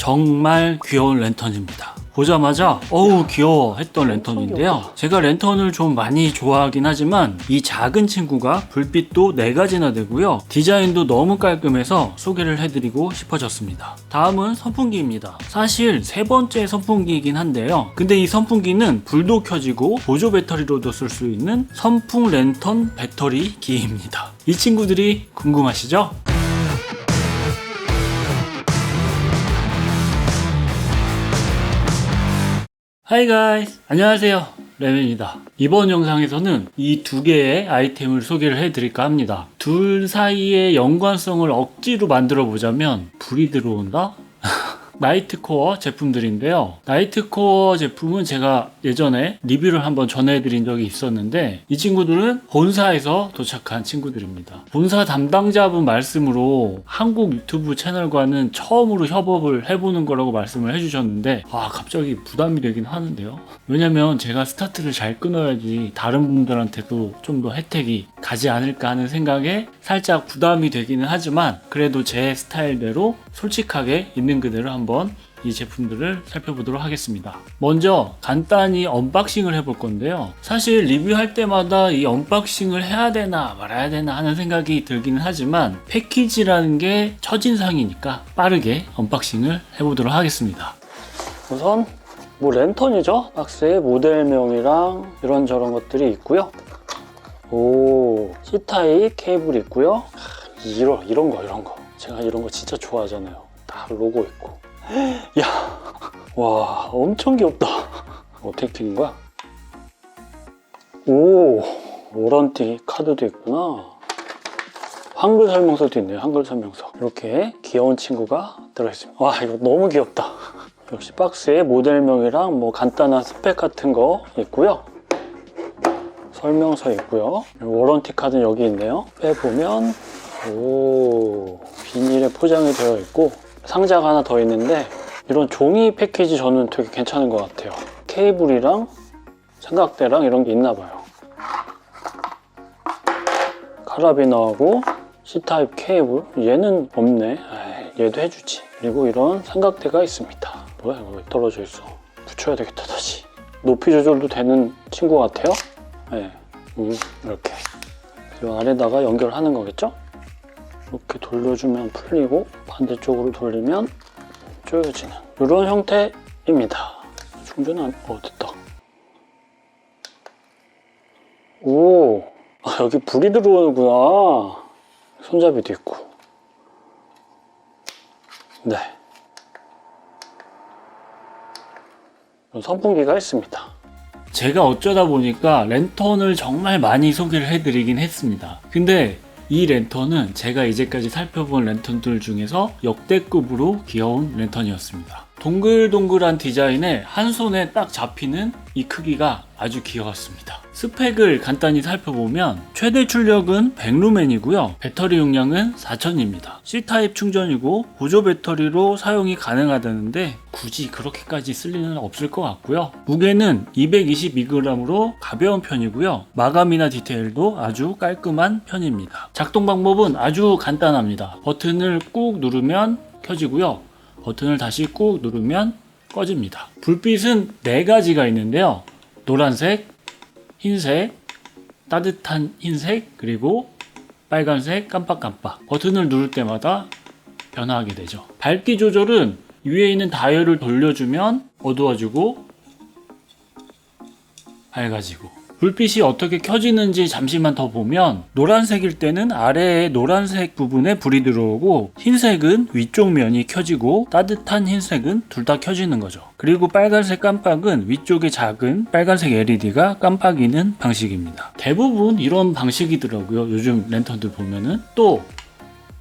정말 귀여운 랜턴입니다. 보자마자 어우 귀여워 했던 랜턴인데요. 제가 랜턴을 좀 많이 좋아하긴 하지만 이 작은 친구가 불빛도 4가지나 되고요. 디자인도 너무 깔끔해서 소개를 해드리고 싶어졌습니다. 다음은 선풍기입니다. 사실 세 번째 선풍기이긴 한데요. 근데 이 선풍기는 불도 켜지고 보조 배터리로도 쓸 수 있는 선풍 랜턴 배터리 기입니다. 이 친구들이 궁금하시죠? 하이 가이스 안녕하세요 레멘입니다 이번 영상에서는 이 두 개의 아이템을 소개를 해드릴까 합니다 둘 사이의 연관성을 억지로 만들어 보자면 불이 들어온다? 나이트코어 제품들인데요. 나이트코어 제품은 제가 예전에 리뷰를 한번 전해드린 적이 있었는데 이 친구들은 본사에서 도착한 친구들입니다. 본사 담당자분 말씀으로 한국 유튜브 채널과는 처음으로 협업을 해보는 거라고 말씀을 해주셨는데 아 갑자기 부담이 되긴 하는데요. 왜냐면 제가 스타트를 잘 끊어야지 다른 분들한테도 좀 더 혜택이 가지 않을까 하는 생각에 살짝 부담이 되기는 하지만 그래도 제 스타일대로 솔직하게 있는 그대로 한번 이 제품들을 살펴보도록 하겠습니다. 먼저 간단히 언박싱을 해볼 건데요. 사실 리뷰할 때마다 이 언박싱을 해야 되나 말아야 되나 하는 생각이 들기는 하지만 패키지라는 게 첫인상이니까 빠르게 언박싱을 해보도록 하겠습니다. 우선 뭐 랜턴이죠. 박스에 모델명이랑 이런저런 것들이 있고요. 오, C타입 케이블 있고요. 하, 이런, 이런 거, 이런 거. 제가 이런 거 진짜 좋아하잖아요. 다 로고 있고. 야, 와, 엄청 귀엽다. 어떻게 튀긴 거야? 오, 워런티 카드도 있구나. 한글 설명서도 있네요. 한글 설명서. 이렇게 귀여운 친구가 들어있습니다. 와, 이거 너무 귀엽다. 역시 박스에 모델명이랑 뭐 간단한 스펙 같은 거 있고요. 설명서 있고요. 워런티 카드는 여기 있네요. 빼보면 오 비닐에 포장이 되어 있고 상자가 하나 더 있는데 이런 종이 패키지 저는 되게 괜찮은 것 같아요. 케이블이랑 삼각대랑 이런 게 있나 봐요. 카라비너하고 C타입 케이블 얘는 없네. 에이, 얘도 해주지. 그리고 이런 삼각대가 있습니다. 뭐야 이거 왜 떨어져 있어? 붙여야 되겠다 다시. 높이 조절도 되는 친구 같아요. 네, 음, 이렇게 이 아래다가 연결하는 거겠죠? 이렇게 돌려주면 풀리고 반대쪽으로 돌리면 조여지는 이런 형태입니다. 충전은 어 됐다. 오, 아, 여기 불이 들어오는구나. 손잡이도 있고. 네. 선풍기가 있습니다. 제가 어쩌다 보니까 랜턴을 정말 많이 소개를 해드리긴 했습니다. 근데 이 랜턴은 제가 이제까지 살펴본 랜턴들 중에서 역대급으로 귀여운 랜턴이었습니다. 동글동글한 디자인에 한 손에 딱 잡히는 이 크기가 아주 귀여웠습니다. 스펙을 간단히 살펴보면 최대 출력은 100루멘이고요. 배터리 용량은 4000입니다. C타입 충전이고 보조 배터리로 사용이 가능하다는데 굳이 그렇게까지 쓸 일은 없을 것 같고요. 무게는 222g으로 가벼운 편이고요. 마감이나 디테일도 아주 깔끔한 편입니다. 작동 방법은 아주 간단합니다. 버튼을 꾹 누르면 켜지고요. 버튼을 다시 꾹 누르면 꺼집니다. 불빛은 네 가지가 있는데요. 노란색, 흰색, 따뜻한 흰색, 그리고 빨간색, 깜빡깜빡. 버튼을 누를 때마다 변화하게 되죠. 밝기 조절은 위에 있는 다이얼을 돌려주면 어두워지고 밝아지고 불빛이 어떻게 켜지는지 잠시만 더 보면 노란색일 때는 아래에 노란색 부분에 불이 들어오고 흰색은 위쪽 면이 켜지고 따뜻한 흰색은 둘 다 켜지는 거죠. 그리고 빨간색 깜빡은 위쪽에 작은 빨간색 LED가 깜빡이는 방식입니다. 대부분 이런 방식이더라고요. 요즘 랜턴들 보면은 또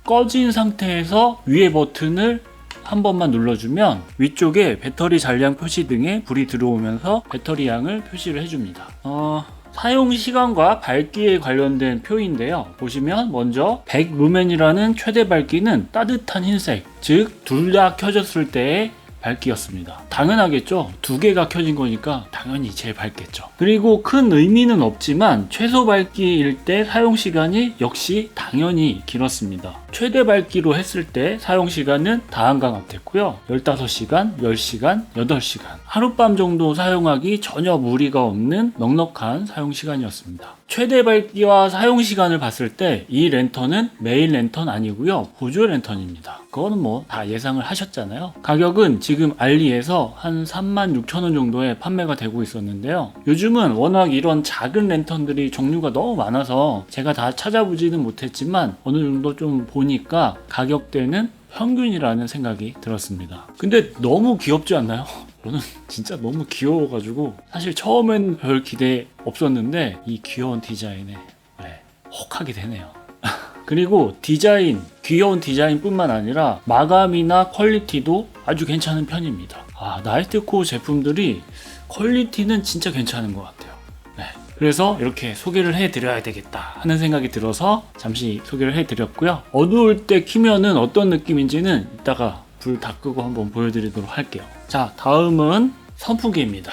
꺼진 상태에서 위에 버튼을 한 번만 눌러주면 위쪽에 배터리 잔량 표시 등에 불이 들어오면서 배터리 양을 표시를 해줍니다. 어, 사용 시간과 밝기에 관련된 표인데요. 보시면 먼저 100 루멘이라는 최대 밝기는 따뜻한 흰색, 즉 둘 다 켜졌을 때의 밝기였습니다. 당연하겠죠. 두 개가 켜진 거니까 당연히 제일 밝겠죠. 그리고 큰 의미는 없지만 최소 밝기일 때 사용 시간이 역시 당연히 길었습니다. 최대 밝기로 했을 때 사용 시간은 다한강압됐고요. 15시간, 10시간, 8시간. 하룻밤 정도 사용하기 전혀 무리가 없는 넉넉한 사용 시간이었습니다. 최대 밝기와 사용 시간을 봤을 때 이 랜턴은 메인 랜턴 아니고요. 보조 랜턴입니다. 그거는 뭐 다 예상을 하셨잖아요. 가격은 지금 알리에서 한 36,000원 정도에 판매가 되고 있었는데요. 요즘은 워낙 이런 작은 랜턴들이 종류가 너무 많아서 제가 다 찾아보지는 못했지만 어느 정도 좀 보니까 가격대는 평균이라는 생각이 들었습니다. 근데 너무 귀엽지 않나요? 저는 진짜 너무 귀여워가지고 사실 처음엔 별 기대 없었는데 이 귀여운 디자인에 네, 혹하게 되네요. 그리고 디자인, 귀여운 디자인뿐만 아니라 마감이나 퀄리티도 아주 괜찮은 편입니다. 아, 나이트코어 제품들이 퀄리티는 진짜 괜찮은 것 같아요. 네. 그래서 이렇게 소개를 해드려야 되겠다 하는 생각이 들어서 잠시 소개를 해드렸고요. 어두울 때 키면은 어떤 느낌인지는 이따가 불 다 끄고 한번 보여드리도록 할게요. 자, 다음은 선풍기입니다.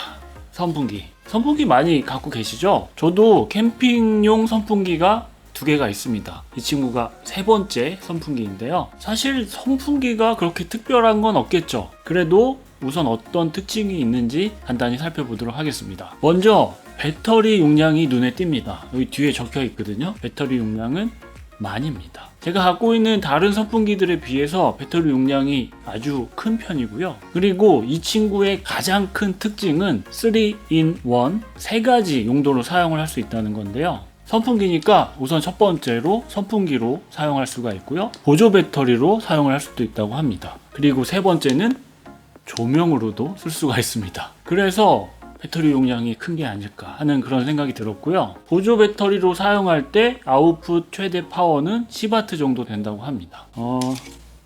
선풍기. 선풍기 많이 갖고 계시죠? 저도 캠핑용 선풍기가 두 개가 있습니다. 이 친구가 세 번째 선풍기인데요. 사실 선풍기가 그렇게 특별한 건 없겠죠. 그래도 우선 어떤 특징이 있는지 간단히 살펴보도록 하겠습니다. 먼저 배터리 용량이 눈에 띕니다. 여기 뒤에 적혀 있거든요. 배터리 용량은 만입니다. 제가 갖고 있는 다른 선풍기들에 비해서 배터리 용량이 아주 큰 편이고요. 그리고 이 친구의 가장 큰 특징은 3in 1, 세 가지 용도로 사용을 할 수 있다는 건데요. 선풍기니까 우선 첫 번째로 선풍기로 사용할 수가 있고요. 보조 배터리로 사용을 할 수도 있다고 합니다. 그리고 세 번째는 조명으로도 쓸 수가 있습니다. 그래서 배터리 용량이 큰 게 아닐까 하는 그런 생각이 들었고요. 보조 배터리로 사용할 때 아웃풋 최대 파워는 10W 정도 된다고 합니다. 어,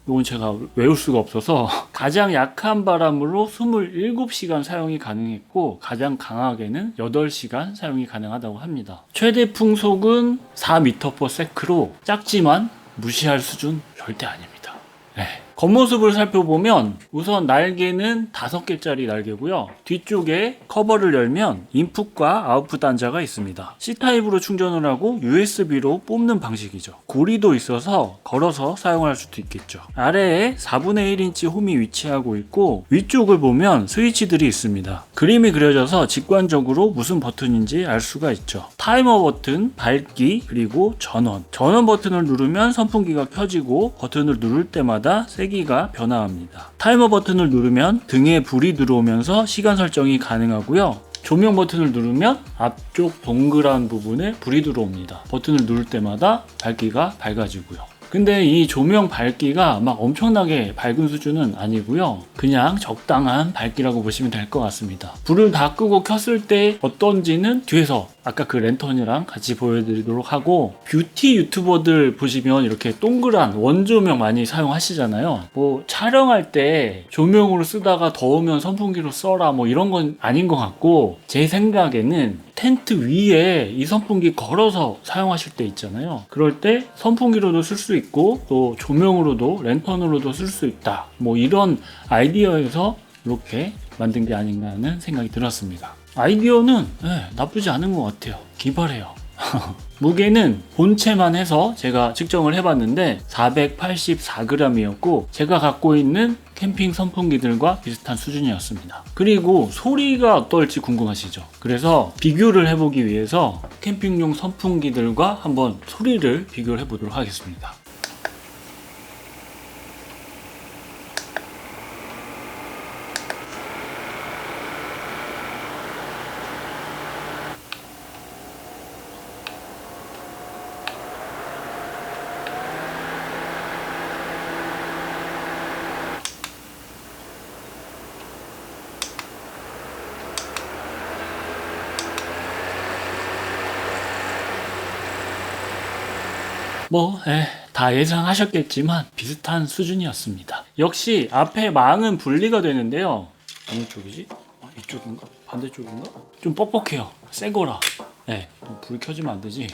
이건 제가 외울 수가 없어서 가장 약한 바람으로 27시간 사용이 가능했고 가장 강하게는 8시간 사용이 가능하다고 합니다. 최대 풍속은 4m/s로 작지만 무시할 수준 절대 아닙니다. 네. 겉모습을 살펴보면 우선 날개는 5개짜리 날개고요. 뒤쪽에 커버를 열면 인풋과 아웃풋 단자가 있습니다. C타입으로 충전을 하고 USB로 뽑는 방식이죠. 고리도 있어서 걸어서 사용할 수도 있겠죠. 아래에 4분의 1인치 홈이 위치하고 있고 위쪽을 보면 스위치들이 있습니다. 그림이 그려져서 직관적으로 무슨 버튼인지 알 수가 있죠. 타이머 버튼, 밝기, 그리고 전원. 전원 버튼을 누르면 선풍기가 켜지고 버튼을 누를 때마다 세기 가 변화합니다. 타이머 버튼을 누르면 등에 불이 들어오면서 시간 설정이 가능하고요. 조명 버튼을 누르면 앞쪽 동그란 부분에 불이 들어옵니다. 버튼을 누를 때마다 밝기가 밝아지고요. 근데 이 조명 밝기가 막 엄청나게 밝은 수준은 아니고요. 그냥 적당한 밝기라고 보시면 될 것 같습니다. 불을 다 끄고 켰을 때 어떤지는 뒤에서 아까 그 랜턴이랑 같이 보여드리도록 하고 뷰티 유튜버들 보시면 이렇게 동그란 원조명 많이 사용하시잖아요. 뭐 촬영할 때 조명으로 쓰다가 더우면 선풍기로 써라 뭐 이런 건 아닌 것 같고 제 생각에는 텐트 위에 이 선풍기 걸어서 사용하실 때 있잖아요. 그럴 때 선풍기로도 쓸 수 있고 또 조명으로도 랜턴으로도 쓸 수 있다. 뭐 이런 아이디어에서 이렇게 만든 게 아닌가 하는 생각이 들었습니다. 아이디어는 네, 나쁘지 않은 것 같아요. 기발해요. 무게는 본체만 해서 제가 측정을 해봤는데 484g이었고 제가 갖고 있는 캠핑 선풍기들과 비슷한 수준이었습니다. 그리고 소리가 어떨지 궁금하시죠? 그래서 비교를 해보기 위해서 캠핑용 선풍기들과 한번 소리를 비교를 해보도록 하겠습니다. 뭐, 에, 다 예상하셨겠지만 비슷한 수준이었습니다. 역시 앞에 망은 분리가 되는데요. 어느 쪽이지? 어, 이쪽인가? 반대쪽인가? 좀 뻑뻑해요. 새 거라. 네, 불 켜지면 안 되지.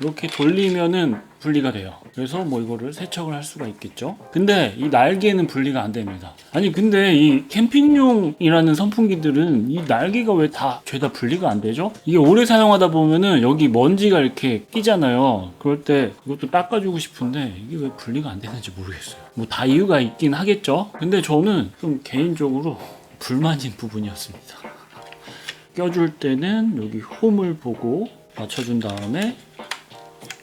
이렇게 돌리면은 분리가 돼요. 그래서 뭐 이거를 세척을 할 수가 있겠죠. 근데 이 날개는 분리가 안 됩니다. 아니 근데 이 캠핑용이라는 선풍기들은 이 날개가 왜 다 죄다 분리가 안 되죠? 이게 오래 사용하다 보면은 여기 먼지가 이렇게 끼잖아요. 그럴 때 이것도 닦아주고 싶은데 이게 왜 분리가 안 되는지 모르겠어요. 뭐 다 이유가 있긴 하겠죠. 근데 저는 좀 개인적으로 불만인 부분이었습니다. 껴줄 때는 여기 홈을 보고 맞춰준 다음에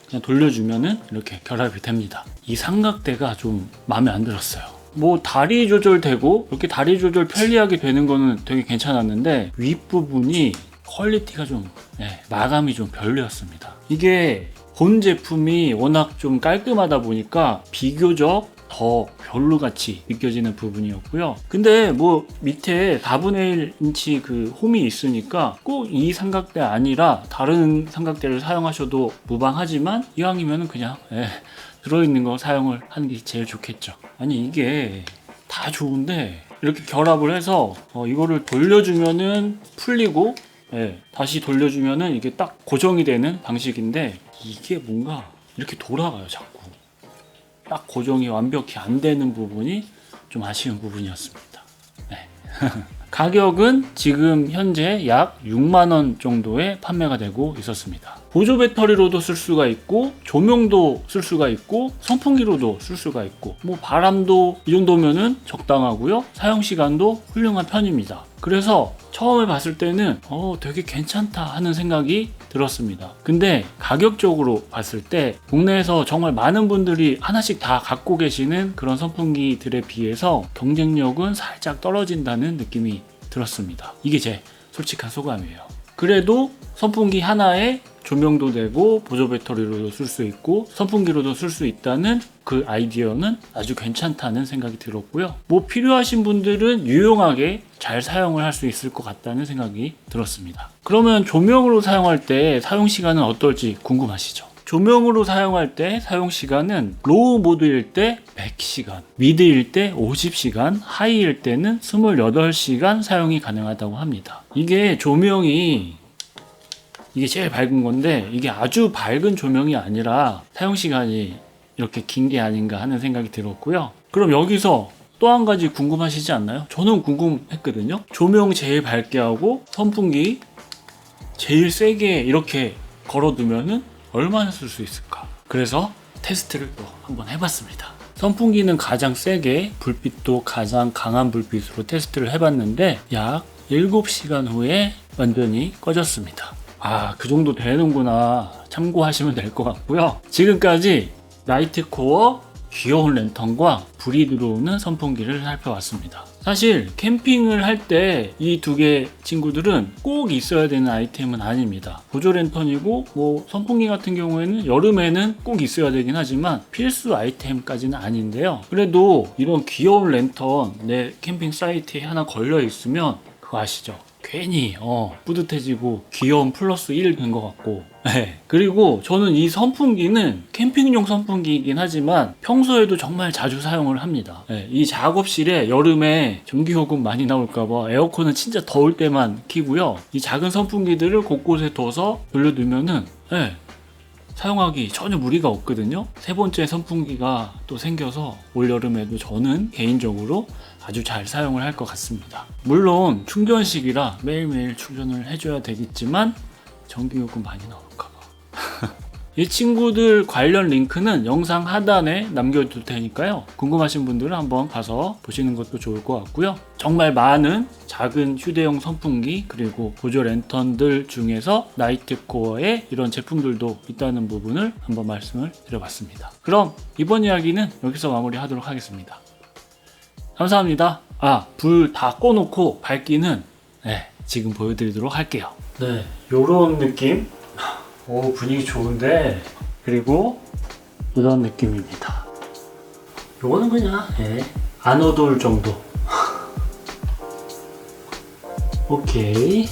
그냥 돌려주면은 이렇게 결합이 됩니다. 이 삼각대가 좀 마음에 안 들었어요. 뭐 다리 조절되고 이렇게 다리 조절 편리하게 되는 거는 되게 괜찮았는데 윗부분이 퀄리티가 좀 네, 마감이 좀 별로였습니다. 이게 본 제품이 워낙 좀 깔끔하다 보니까 비교적 더 별로같이 느껴지는 부분이었고요. 근데 뭐 밑에 4분의 1인치 그 홈이 있으니까 꼭 이 삼각대 아니라 다른 삼각대를 사용하셔도 무방하지만 이왕이면 그냥 예, 들어있는 거 사용을 하는 게 제일 좋겠죠. 아니 이게 다 좋은데 이렇게 결합을 해서 어, 이거를 돌려주면은 풀리고 예, 다시 돌려주면은 이게 딱 고정이 되는 방식인데 이게 뭔가 이렇게 돌아가요 자꾸. 딱 고정이 완벽히 안 되는 부분이 좀 아쉬운 부분이었습니다. 네. 가격은 지금 현재 약 6만 원 정도에 판매가 되고 있었습니다. 보조 배터리로도 쓸 수가 있고 조명도 쓸 수가 있고 선풍기로도 쓸 수가 있고 뭐 바람도 이 정도면은 적당하고요. 사용 시간도 훌륭한 편입니다. 그래서 처음에 봤을 때는 어 되게 괜찮다 하는 생각이 들었습니다. 근데 가격적으로 봤을 때 국내에서 정말 많은 분들이 하나씩 다 갖고 계시는 그런 선풍기들에 비해서 경쟁력은 살짝 떨어진다는 느낌이 들었습니다. 이게 제 솔직한 소감이에요. 그래도 선풍기 하나에 조명도 되고 보조 배터리로도 쓸 수 있고 선풍기로도 쓸 수 있다는 그 아이디어는 아주 괜찮다는 생각이 들었고요. 뭐 필요하신 분들은 유용하게 잘 사용을 할 수 있을 것 같다는 생각이 들었습니다. 그러면 조명으로 사용할 때 사용 시간은 어떨지 궁금하시죠? 조명으로 사용할 때 사용 시간은 로우 모드일 때 100시간, 미드일 때 50시간, 하이일 때는 28시간 사용이 가능하다고 합니다. 이게 조명이 이게 제일 밝은 건데 이게 아주 밝은 조명이 아니라 사용 시간이 이렇게 긴 게 아닌가 하는 생각이 들었고요. 그럼 여기서 또 한 가지 궁금하시지 않나요? 저는 궁금했거든요. 조명 제일 밝게 하고 선풍기 제일 세게 이렇게 걸어두면은 얼마나 쓸 수 있을까? 그래서 테스트를 또 한번 해봤습니다. 선풍기는 가장 세게 불빛도 가장 강한 불빛으로 테스트를 해봤는데 약 7시간 후에 완전히 꺼졌습니다. 아, 그 정도 되는구나. 참고하시면 될 것 같고요. 지금까지 나이트코어 귀여운 랜턴과 불이 들어오는 선풍기를 살펴봤습니다. 사실 캠핑을 할 때 이 두 개 친구들은 꼭 있어야 되는 아이템은 아닙니다. 보조 랜턴이고 뭐 선풍기 같은 경우에는 여름에는 꼭 있어야 되긴 하지만 필수 아이템까지는 아닌데요. 그래도 이런 귀여운 랜턴 내 캠핑 사이트에 하나 걸려 있으면 그거 아시죠? 괜히 어 뿌듯해지고 귀여운 플러스 1된것 같고 네. 그리고 저는 이 선풍기는 캠핑용 선풍기이긴 하지만 평소에도 정말 자주 사용을 합니다 네. 이 작업실에 여름에 전기요금 많이 나올까봐 에어컨은 진짜 더울 때만 키고요 이 작은 선풍기들을 곳곳에 둬서 돌려두면은 네. 사용하기 전혀 무리가 없거든요. 세 번째 선풍기가 또 생겨서 올 여름에도 저는 개인적으로 아주 잘 사용을 할 것 같습니다. 물론 충전식이라 매일매일 충전을 해줘야 되겠지만 전기요금 많이 나올까봐. 이 친구들 관련 링크는 영상 하단에 남겨둘 테니까요. 궁금하신 분들은 한번 가서 보시는 것도 좋을 것 같고요. 정말 많은 작은 휴대용 선풍기 그리고 보조 랜턴들 중에서 나이트코어의 이런 제품들도 있다는 부분을 한번 말씀을 드려봤습니다. 그럼 이번 이야기는 여기서 마무리하도록 하겠습니다. 감사합니다. 아, 불 다 꺼놓고 밝기는 네, 지금 보여드리도록 할게요. 네, 요런 느낌. 오, 분위기 좋은데. 그리고 이런 느낌입니다. 요거는 그냥, 예, 안 어두울 정도. 오케이.